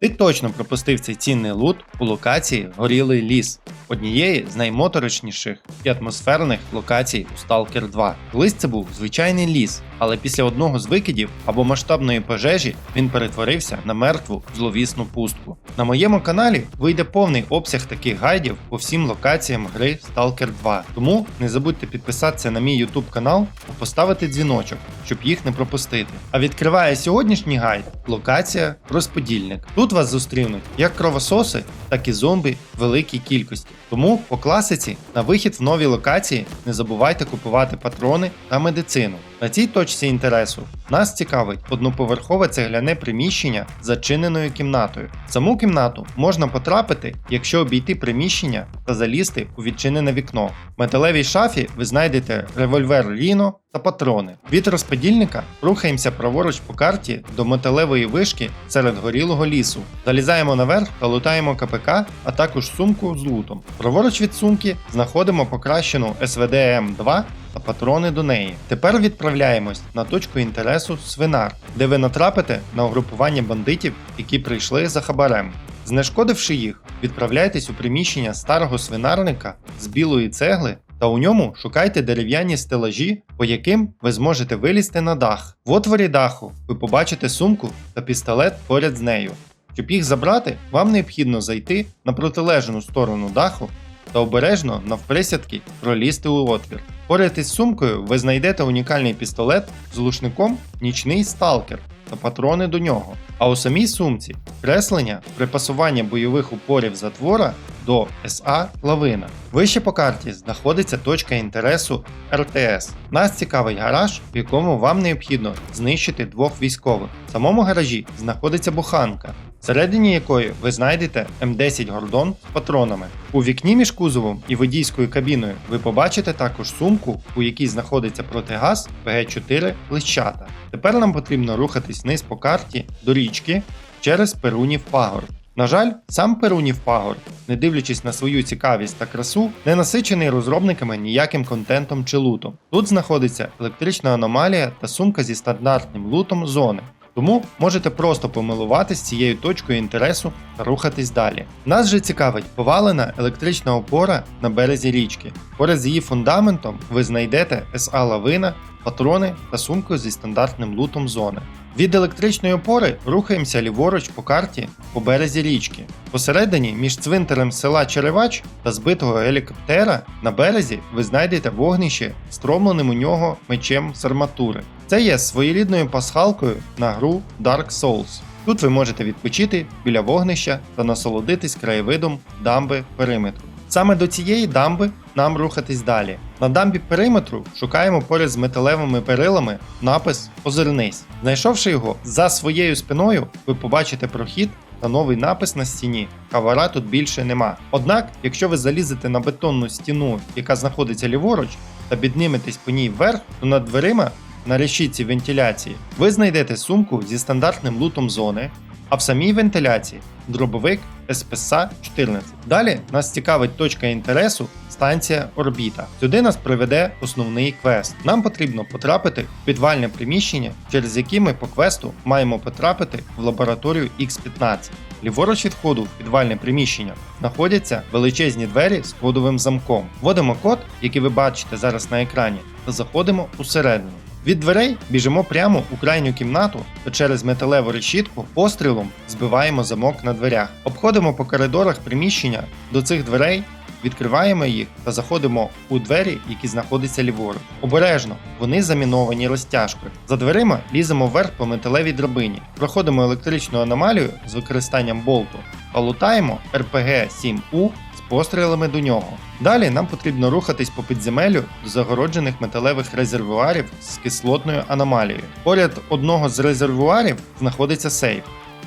Ти точно пропустив цей цінний лут у локації Горілий ліс, однієї з наймоторочніших і атмосферних локацій у Stalker 2. Колись це був звичайний ліс, але після одного з викидів або масштабної пожежі він перетворився на мертву зловісну пустку. На моєму каналі вийде повний обсяг таких гайдів по всім локаціям гри Stalker 2. Тому не забудьте підписатися на мій YouTube канал та поставити дзвіночок, щоб їх не пропустити. А відкриває сьогоднішній гайд локація Розподільник. Тут вас зустрінуть як кровососи, так і зомби в великій кількості. Тому по класиці на вихід в нові локації не забувайте купувати патрони та медицину. На цій точці інтересу нас цікавить одноповерхове цегляне приміщення з зачиненою кімнатою. В саму кімнату можна потрапити, якщо обійти приміщення та залізти у відчинене вікно. В металевій шафі ви знайдете револьвер Ріно та патрони. Від розподільника рухаємося праворуч по карті до металевої вишки серед горілого лісу. Залізаємо наверх та лутаємо КПК, а також сумку з лутом. Праворуч від сумки знаходимо покращену СВД М2 та патрони до неї. Тепер відправляємось на точку інтересу свинар, де ви натрапите на угрупування бандитів, які прийшли за хабарем. Знешкодивши їх, відправляйтесь у приміщення старого свинарника з білої цегли. Та у ньому шукайте дерев'яні стелажі, по яким ви зможете вилізти на дах. В отворі даху ви побачите сумку та пістолет поряд з нею. Щоб їх забрати, вам необхідно зайти на протилежну сторону даху та обережно навприсядки пролізти у отвір. Поряд із сумкою ви знайдете унікальний пістолет з глушником нічний сталкер та патрони до нього. А у самій сумці креслення припасування бойових упорів затвора до СА Лавина. Вище по карті знаходиться точка інтересу РТС. Нас цікавий гараж, в якому вам необхідно знищити двох військових. В самому гаражі знаходиться буханка, всередині якої ви знайдете М10 Гордон з патронами. У вікні між кузовом і водійською кабіною ви побачите також сумку, у якій знаходиться протигаз ПГ-4 Лищата. Тепер нам потрібно рухатись вниз по карті до річки через Перунів пагорб. На жаль, сам Перунів пагорб, не дивлячись на свою цікавість та красу, не насичений розробниками ніяким контентом чи лутом. Тут знаходиться електрична аномалія та сумка зі стандартним лутом зони. Тому можете просто помилуватись цією точкою інтересу та рухатись далі. Нас же цікавить повалена електрична опора на березі річки. Поряд з її фундаментом ви знайдете СА лавина, патрони та сумку зі стандартним лутом зони. Від електричної опори рухаємося ліворуч по карті по березі річки. Посередині між цвинтарем села Черевач та збитого гелікоптера на березі ви знайдете вогнище, стромленим у нього мечем з арматури. Це є своєрідною пасхалкою на гру Dark Souls. Тут ви можете відпочити біля вогнища та насолодитись краєвидом дамби периметру. Саме до цієї дамби нам рухатись далі. На дамбі периметру шукаємо поряд з металевими перилами напис Озирнись. Знайшовши його за своєю спиною, ви побачите прохід та новий напис на стіні. Кавара тут більше нема. Однак, якщо ви залізете на бетонну стіну, яка знаходиться ліворуч, та підніметесь по ній вверх, то над дверима на решітці вентиляції ви знайдете сумку зі стандартним лутом зони, а в самій вентиляції дробовик СПСА 14. Далі нас цікавить точка інтересу станція Орбіта. Сюди нас приведе основний квест. Нам потрібно потрапити в підвальне приміщення, через яке ми по квесту маємо потрапити в лабораторію X15. Ліворуч від входу в підвальне приміщення знаходяться величезні двері з кодовим замком. Вводимо код, який ви бачите зараз на екрані, та заходимо усередину. Від дверей біжимо прямо у крайню кімнату та через металеву решітку пострілом збиваємо замок на дверях. Обходимо по коридорах приміщення до цих дверей, відкриваємо їх та заходимо у двері, які знаходяться ліворуч. Обережно, вони заміновані розтяжкою. За дверима ліземо вверх по металевій драбині, проходимо електричну аномалію з використанням болту та лутаємо РПГ-7У з пострілами до нього. Далі нам потрібно рухатись по підземелю до загороджених металевих резервуарів з кислотною аномалією. Поряд одного з резервуарів знаходиться сейф.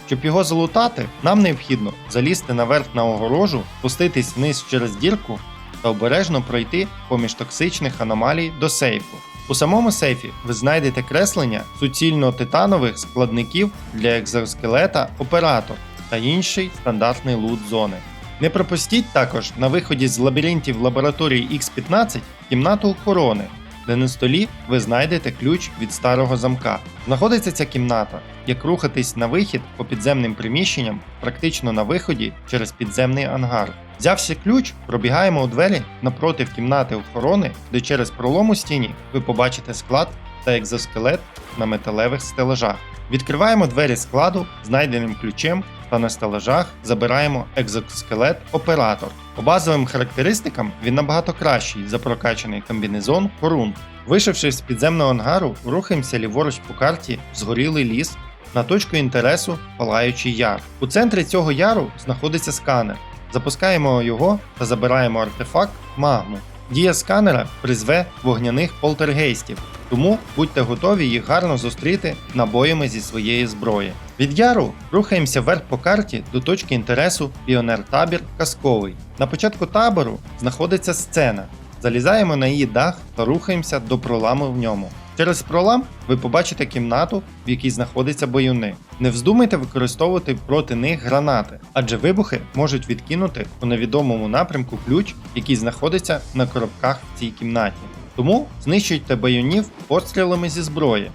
Щоб його залутати, нам необхідно залізти наверх на огорожу, спуститись вниз через дірку та обережно пройти поміж токсичних аномалій до сейфу. У самому сейфі ви знайдете креслення суцільно-титанових складників для екзоскелета оператор та інший стандартний лут зони. Не пропустіть також на виході з лабіринтів лабораторії X15 кімнату охорони, де на столі ви знайдете ключ від старого замка. Знаходиться ця кімната, як рухатись на вихід по підземним приміщенням, практично на виході через підземний ангар. Взявши ключ, пробігаємо у двері напротив кімнати охорони, де через пролом у стіні ви побачите склад та екзоскелет на металевих стелажах. Відкриваємо двері складу знайденим ключем та на стелажах забираємо екзоскелет оператор. По базовим характеристикам він набагато кращий за прокачаний комбінезон Корун. Вийшовши з підземного ангару, рухаємося ліворуч по карті згорілий ліс на точку інтересу Палаючий Яр. У центрі цього яру знаходиться сканер. Запускаємо його та забираємо артефакт магму. Дія сканера призве вогняних полтергейстів, тому будьте готові їх гарно зустріти набоями зі своєї зброї. Від яру рухаємося вверх по карті до точки інтересу Піонер Табір Казковий. На початку табору знаходиться сцена. Залізаємо на її дах та рухаємося до проламу в ньому. Через пролам ви побачите кімнату, в якій знаходиться бойовник. Не вздумайте використовувати проти них гранати, адже вибухи можуть відкинути у невідомому напрямку ключ, який знаходиться на коробках в цій кімнаті. Тому знищуйте байонів пострілами зі зброї.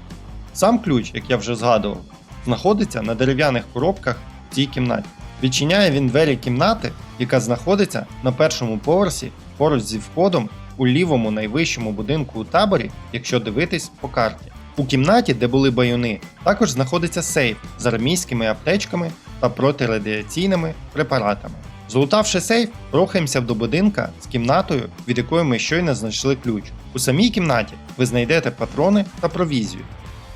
Сам ключ, як я вже згадував, знаходиться на дерев'яних коробках в цій кімнаті. Відчиняє він двері кімнати, яка знаходиться на першому поверсі поруч зі входом у лівому найвищому будинку у таборі, якщо дивитись по карті. У кімнаті, де були байони, також знаходиться сейф з армійськими аптечками та протирадіаційними препаратами. Злутавши сейф, рухаємося до будинка з кімнатою, від якої ми щойно знайшли ключ. У самій кімнаті ви знайдете патрони та провізію.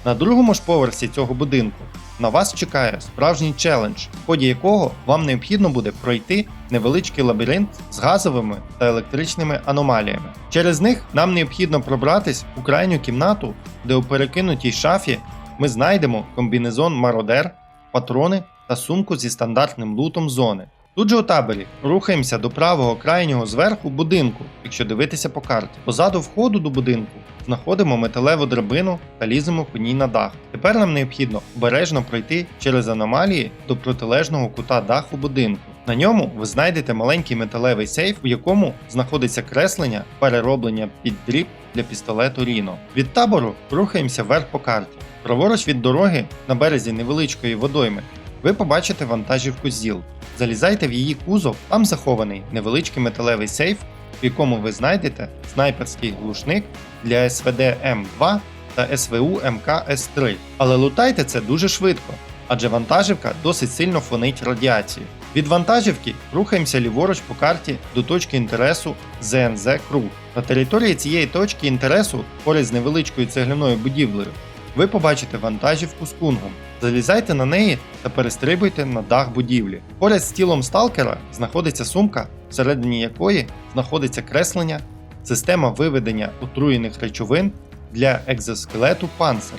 На другому ж поверсі цього будинку на вас чекає справжній челендж, в ході якого вам необхідно буде пройти невеличкий лабіринт з газовими та електричними аномаліями. Через них нам необхідно пробратись у крайню кімнату, де у перекинутій шафі ми знайдемо комбінезон Мародер, патрони та сумку зі стандартним лутом зони. Тут же у таборі рухаємося до правого крайнього зверху будинку, якщо дивитися по карті. Позаду входу до будинку знаходимо металеву драбину та ліземо по ній на дах. Тепер нам необхідно обережно пройти через аномалії до протилежного кута даху будинку. На ньому ви знайдете маленький металевий сейф, у якому знаходиться креслення перероблення під дріб для пістолету Ріно. Від табору рухаємося вверх по карті. Праворуч від дороги на березі невеличкої водойми ви побачите вантажівку ЗІЛ. Залізайте в її кузов, там захований невеличкий металевий сейф, в якому ви знайдете снайперський глушник для СВД М2 та СВУ МК С3. Але лутайте це дуже швидко, адже вантажівка досить сильно фонить радіацією. Від вантажівки рухаємося ліворуч по карті до точки інтересу ЗНЗ Круг. На території цієї точки інтересу, поряд з невеличкою цегляною будівлею, ви побачите вантажівку з кунгом. Залізайте на неї та перестрибуйте на дах будівлі. Поряд з тілом сталкера знаходиться сумка, всередині якої знаходиться креслення, система виведення отруєних речовин для екзоскелету панцир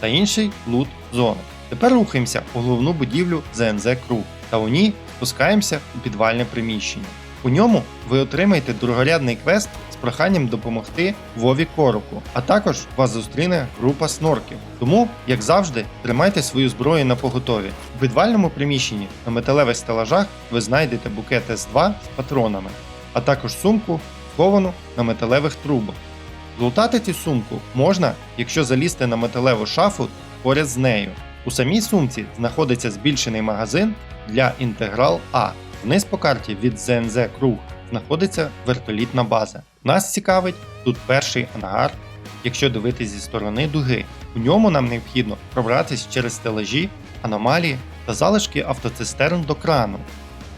та інший лут зони. Тепер рухаємося у головну будівлю ЗНЗ Круг та у ній спускаємося у підвальне приміщення. У ньому ви отримаєте другорядний квест з проханням допомогти Вові Короку, а також вас зустріне група снорків. Тому, як завжди, тримайте свою зброю на поготові. У підвальному приміщенні на металевих стелажах ви знайдете букет С2 з патронами, а також сумку, сховану на металевих трубах. Злутати цю сумку можна, якщо залізти на металеву шафу поряд з нею. У самій сумці знаходиться збільшений магазин для інтеграл А. Вниз по карті від ЗНЗ Круг знаходиться вертолітна база. Нас цікавить тут перший ангар, якщо дивитись зі сторони дуги. У ньому нам необхідно пробратись через стелажі, аномалії та залишки автоцистерн до крану.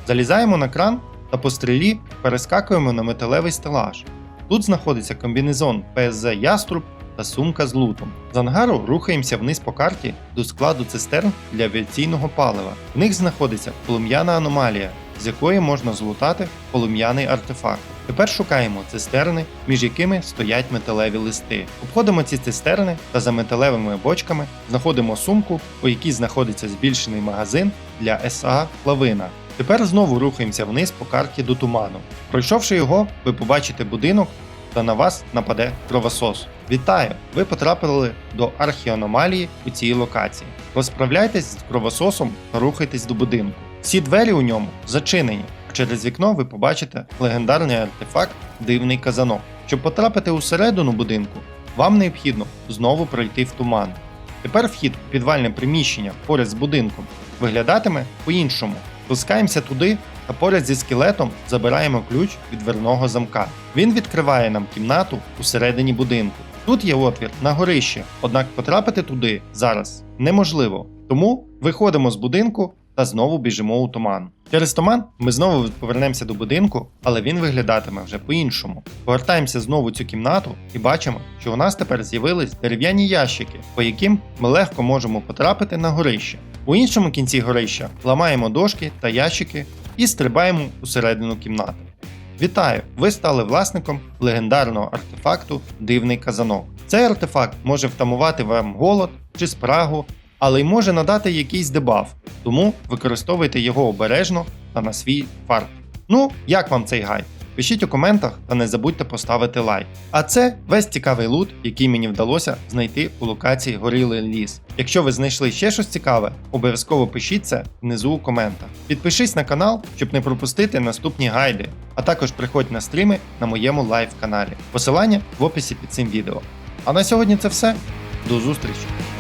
Залізаємо на кран та по стрілі перескакуємо на металевий стелаж. Тут знаходиться комбінезон ПСЗ Яструб та сумка з лутом. З ангару рухаємося вниз по карті до складу цистерн для авіаційного палива. В них знаходиться полум'яна аномалія, з якої можна злутати полум'яний артефакт. Тепер шукаємо цистерни, між якими стоять металеві листи. Обходимо ці цистерни та за металевими бочками знаходимо сумку, у якій знаходиться збільшений магазин для СА Лавина. Тепер знову рухаємося вниз по карті до туману. Пройшовши його, ви побачите будинок та на вас нападе кровосос. Вітаю! Ви потрапили до архіаномалії у цій локації. Розправляйтесь з кровососом та рухайтесь до будинку. Всі двері у ньому зачинені. Через вікно ви побачите легендарний артефакт Дивний казанок. Щоб потрапити усередину будинку, вам необхідно знову пройти в туман. Тепер вхід у підвальне приміщення поряд з будинком виглядатиме по-іншому. Спускаємося туди та поряд зі скелетом забираємо ключ від дверного замка. Він відкриває нам кімнату усередині будинку. Тут є отвір на горище, однак потрапити туди зараз неможливо. Тому виходимо з будинку та знову біжимо у туман. Через туман ми знову повернемося до будинку, але він виглядатиме вже по-іншому. Повертаємося знову в цю кімнату і бачимо, що у нас тепер з'явились дерев'яні ящики, по яким ми легко можемо потрапити на горище. У іншому кінці горища ламаємо дошки та ящики і стрибаємо усередину кімнати. Вітаю! Ви стали власником легендарного артефакту Дивний казанок. Цей артефакт може втамувати вам голод чи спрагу, але й може надати якийсь дебаф, тому використовуйте його обережно та на свій фарт. Ну, як вам цей гайд? Пишіть у коментах та не забудьте поставити лайк. А це весь цікавий лут, який мені вдалося знайти у локації Горілий ліс. Якщо ви знайшли ще щось цікаве, обов'язково пишіть це внизу у коментах. Підпишись на канал, щоб не пропустити наступні гайди, а також приходь на стріми на моєму лайв каналі. Посилання в описі під цим відео. А на сьогодні це все. До зустрічі!